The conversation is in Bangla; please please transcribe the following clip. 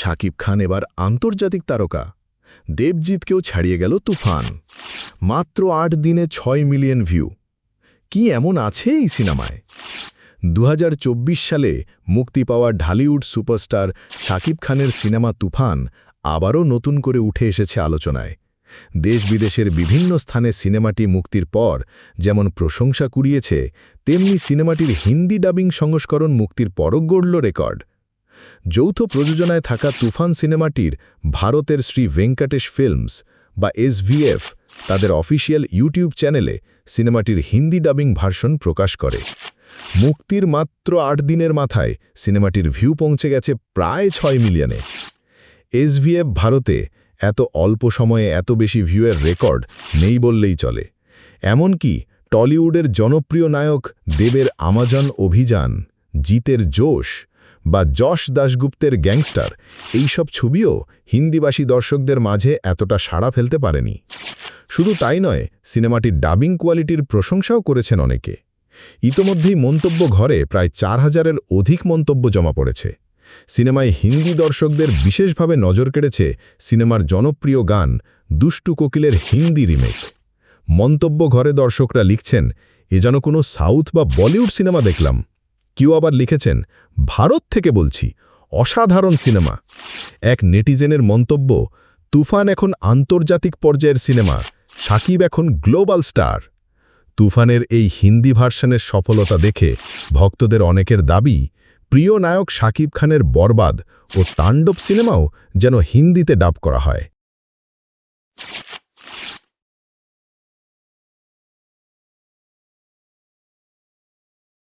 শাকিব খান এবার আন্তর্জাতিক তারকা। দেবজিৎকেও ছাড়িয়ে গেল তুফান। মাত্র আট দিনে ছয় মিলিয়ন ভিউ। কি এমন আছে এই সিনেমায়? দু হাজার চব্বিশ সালে মুক্তি পাওয়া ঢালিউড সুপারস্টার শাকিব খানের সিনেমা তুফান আবারও নতুন করে উঠে এসেছে আলোচনায়। দেশ বিদেশের বিভিন্ন স্থানে সিনেমাটি মুক্তির পর যেমন প্রশংসা কুড়িয়েছে, তেমনি সিনেমাটির হিন্দি ডাবিং সংস্করণ মুক্তির পরও গড়ল রেকর্ড। যৌথ প্রযোজনায় থাকা তুফান সিনেমাটির ভারতের শ্রী ভেঙ্কটেশ ফিল্মস বা এসভিএফ তাদের অফিসিয়াল ইউটিউব চ্যানেলে সিনেমাটির হিন্দি ডাবিং ভার্সন প্রকাশ করে। মুক্তির মাত্র আট দিনের মাথায় সিনেমাটির ভিউ পৌঁছে গেছে প্রায় ছয় মিলিয়নে। এসভিএফ ভারতে এত অল্প সময়ে এত বেশি ভিউয়ের রেকর্ড নেই বললেই চলে। এমনকি টলিউডের জনপ্রিয় নায়ক দেবের আমাজন অভিযান, জিতের জোশ বা যশ দাশগুপ্তের গ্যাংস্টার, এইসব ছবিও হিন্দিভাষী দর্শকদের মাঝে এতটা সাড়া ফেলতে পারেনি। শুধু তাই নয়, সিনেমাটির ডাবিং কোয়ালিটির প্রশংসাও করেছেন অনেকে। ইতোমধ্যেই মন্তব্য ঘরে প্রায় চার হাজারের অধিক মন্তব্য জমা পড়েছে। সিনেমায় হিন্দি দর্শকদের বিশেষভাবে নজর কেড়েছে সিনেমার জনপ্রিয় গান দুষ্টু কোকিলের হিন্দি রিমেক। মন্তব্য ঘরে দর্শকরা লিখছেন, এ যেন কোনো সাউথ বা বলিউড সিনেমা দেখলাম। কেউ আবার লিখেছেন, ভারত থেকে বলছি, অসাধারণ সিনেমা। এক নেটিজেনের মন্তব্য, তুফান এখন আন্তর্জাতিক পর্যায়ের সিনেমা, সাকিব এখন গ্লোবাল স্টার। তুফানের এই হিন্দি ভার্সনের সফলতা দেখে ভক্তদের অনেকের দাবি, প্রিয় নায়ক শাকিব খানের বরবাদ ও তাণ্ডব সিনেমাও যেন হিন্দিতে ডাব করা হয়।